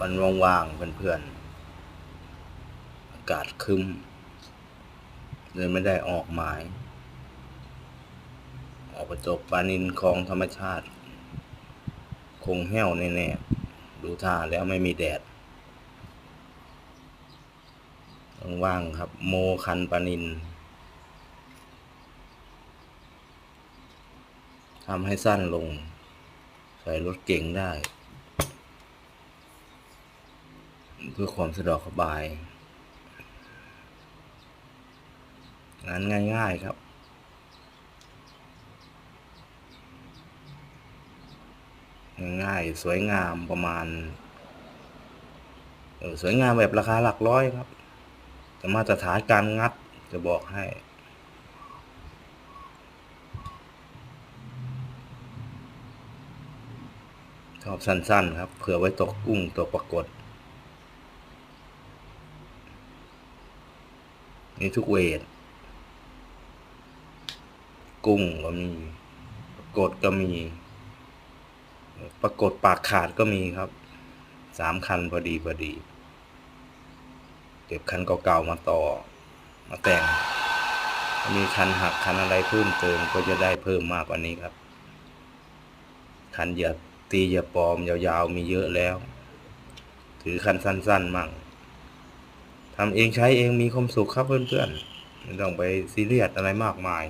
วันว่างๆเพื่อนๆ อากาศคึมเลยไม่ได้ออกหมาย ออกไปตกปลานินคลองธรรมชาติ คงแห้วแน่ๆ ดูท่าแล้วไม่มีแดดว่างๆครับ โมคันปานินทำให้สั้นลง ใส่รถเก่งได้ เพื่อความสะดวกสบาย งานง่ายๆครับ ง่ายๆสวยงามประมาณสวยงามแบบราคาหลักร้อยครับแต่มาตรฐานการงัดจะบอกให้ชอบสั้นๆครับเผื่อไว้ตกกุ้งตัวปรากฏ นี่ทุกเวท กุ้งก็มี ปรากฏก็มี ปรากฏปากขาดก็มีครับ สามคันพอดีพอดี เก็บคันเก่าๆมาต่อ มาแต่ง มีคันหักคันอะไรเพิ่มเติมก็จะได้เพิ่มมากกว่านี้ครับ คันเหยียบตีเหยียบปลอมยาวๆมีเยอะแล้ว ถือคันสั้น ๆ มั่ง ทำเองใช้เองมีความสุขครับเพื่อนๆไม่ต้องไปซีเรียสอะไรมากมาย